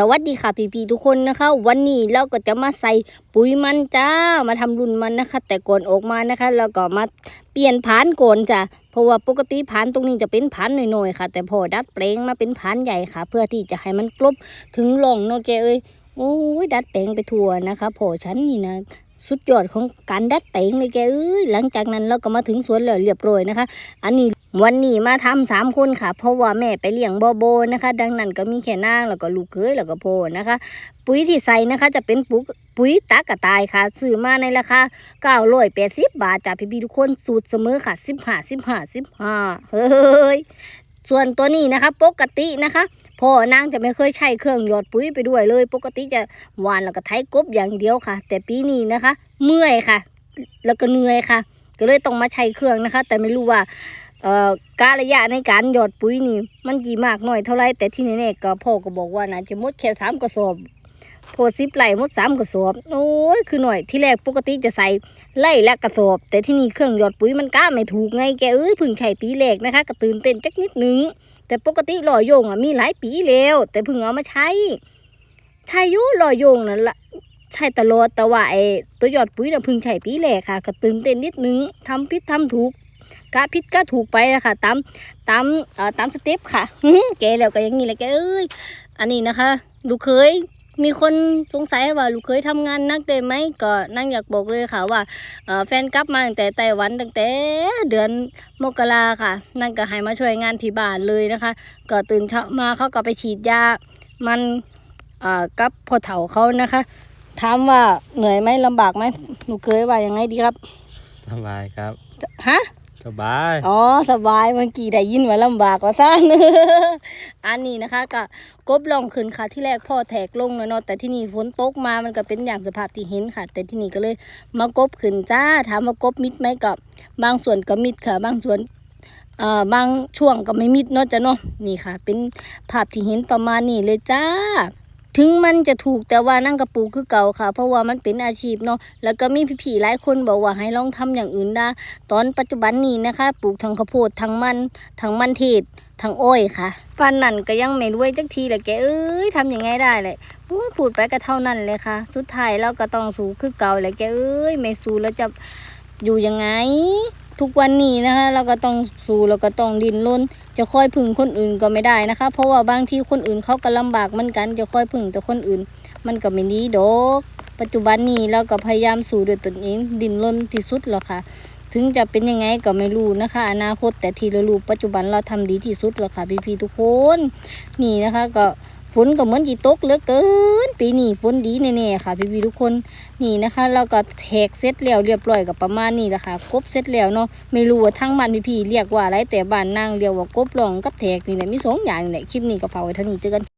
สวัสดีค่ะพี่ๆทุกคนนะคะ วันนี้เราก็จะมาใส่ปุ๋ยมันจ้ามาทำรุ่นมันนะคะ แต่ก่อนออกมานะคะเราก็มาเปลี่ยนผานก่อนจ้ะเพราะว่าปกติผานตรงนี้จะเป็นผานหน่อยๆค่ะ แต่พอดัดแปลงมาเป็นผานใหญ่ค่ะ เพื่อที่จะให้มันกลบถึงร่องเนาะแกเอ้ยโอ้ยดัดแปลงไปทั่วนะคะพอฉันนี่นะสุดยอดของการดัดแปลงเลยแกเอ้ยหลังจากนั้นเราก็มาถึงสวนแล้วเรียบร้อยนะคะ อันนี้ วันนี้มาทำสามคนค่ะ เพราะว่าแม่ไปเลี้ยงโบโบนะคะ ดังนั้นก็มีแค่นางแล้วก็ลูกเคยแล้วก็โพนะคะ ปุ๋ยที่ใส่นะคะจะเป็นปุ๋ยปุ๋ยตากระต่ายค่ะซื้อมาในราคาเก้าร้อยแปดสิบบาทจากพี่ๆทุกคนสูตรเสมอค่ะสิบห้าสิบห้าสิบห้าเฮ้ยส่วนตัวนี้นะคะปกตินะคะพ่อนางจะไม่เคยใช้เครื่องหยอดปุ๋ยไปด้วยเลย ปกติจะหวานแล้วก็ไถกบอย่างเดียวค่ะ แต่ปีนี้นะคะ เมื่อยค่ะ แล้วก็เหนื่อยค่ะ ก็เลยต้องมาใช้เครื่องนะคะ แต่ไม่รู้ว่า เอ่อการะยะในการหยอดปุ๋ยนี่ มันกี่มากน้อยเท่าไรแต่ที่แน่ๆก็พ่อก็บอกว่าน่าจะมดแค่สามกระสอบโพสิบไร่มดสามกระสอบโอ้ยคือหน่อยที่แรกปกติจะใส่ไร่ละกระสอบ แต่ที่นี่เครื่องหยอดปุ๋ยมันก้าไม่ถูกไงแกเอ้ยพึ่งใช้ปีแรกนะคะก็ตื่นเต้นจักนิดนึงแต่ปกติลอยโยงอะมีหลายปีแล้วแต่พิ่งเอามาใช้ใช้ยุลอยโยงนั่นละใช่ตลอดแต่ว่าไอ้ตัวหยอดปุ๋ยน่ะพิ่งใช้ปีแรกค่ะ ก็ตื่นเต้นนิดนึงทำผิดทำถูก กะผิดก็ถูกไปนะคะตามตามเอ่อตามสเต็ปค่ะแกแล้วก็อย่างนี้แหละแกเอ้ยอันนี้นะคะ ลูกเคยมีคนสงสัยว่าลูกเคยทำงานนักได้ไหมก็นั่งอยากบอกเลยค่ะว่าเอ่อแฟนกลับมาตั้งแต่ไต้หวันตั้งแต่เดือนมกราค่ะ นั่นก็ให้มาช่วยงานที่บ้านเลยนะคะ ก็ตื่นเช้ามาเขาก็ไปฉีดยา มันเอ่อกับพ่อเฒ่าเขานะคะถามว่าเหนื่อยไหมลำบากไหมลูกเคยว่ายังไงดีครับสบายครับฮะ สบาย อ๋อ สบายเมื่อกี้ได้ยินว่าลำบากว่าซ่านอันนี้นะคะก็กบลองขึ้นค่ะที่แรกพ่อแทกลงเนาะแต่ที่นี่ฝนตกมามันก็เป็นอย่างสภาพที่เห็นค่ะ แต่ที่นี่ก็เลยมากบขึ้นจ้าถามว่ากบมิดไหมกับบางส่วนก็มิดค่ะ บางส่วนเอ่อบางช่วงก็ไม่มิดเนาะจ้ะเนาะนี่ค่ะ เป็นภาพที่เห็นประมาณนี้เลยจ้า ถึงมันจะถูกแต่ว่านั่งกระปูคือเก่าค่ะ เพราะว่ามันเป็นอาชีพเนาะแล้วก็มีพี่ๆหลายคนบอกว่าให้ลองทำอย่างอื่นได้ตอนปัจจุบันนี้นะคะ ปลูกทั้งข้าวโพดทั้งมันทั้งมันเทศทั้งอ้อยค่ะปันนั่นก็ยังไม่รวยจักทีแหละแกเอ้ยทำยังไงได้เลยพูดพูดไปก็เท่านั้นเลยค่ะ สุดท้ายเราก็ต้องสู้คือเก่าแหละแกเอ้ยไม่สู้แล้วจะอยู่ยังไง ทุกวันนี้นะคะ เราก็ต้องสู้เราก็ต้องดิ้นรนจะคอยพึ่งคนอื่นก็ไม่ได้นะคะ เพราะว่าบางที่คนอื่นเขาก็ลำบากเหมือนกันจะคอยพึ่งแต่คนอื่น มันก็ไม่ดีดอกปัจจุบันนี้เราก็พยายามสู้ด้วยตนเองดิ้นรนที่สุดแล้วค่ะ ถึงจะเป็นยังไงก็ไม่รู้นะคะ อนาคตแต่ที่เรารู้ปัจจุบันเราทำดีที่สุดแล้วค่ะพี่ๆทุกคน นี่นะคะก็ฝนก็เหมือนจีตกเหลือเกิน ปีนี้ฝนดีแน่ๆค่ะพี่ๆทุกคนนี่นะคะ เราก็แทกเสร็จแล้วเรียบร้อยกับประมาณนี้แหละค่ะกบเสร็จแล้วเนาะไม่รู้ว่าทั้งบ้านพี่ๆเรียกว่าอะไรแต่บ้านนางเรียกว่ากบหลองกับแทกนี่แหละมีสองอย่างนี่แหละคลิปนี้ก็ฝากไว้เท่านี้เจอกัน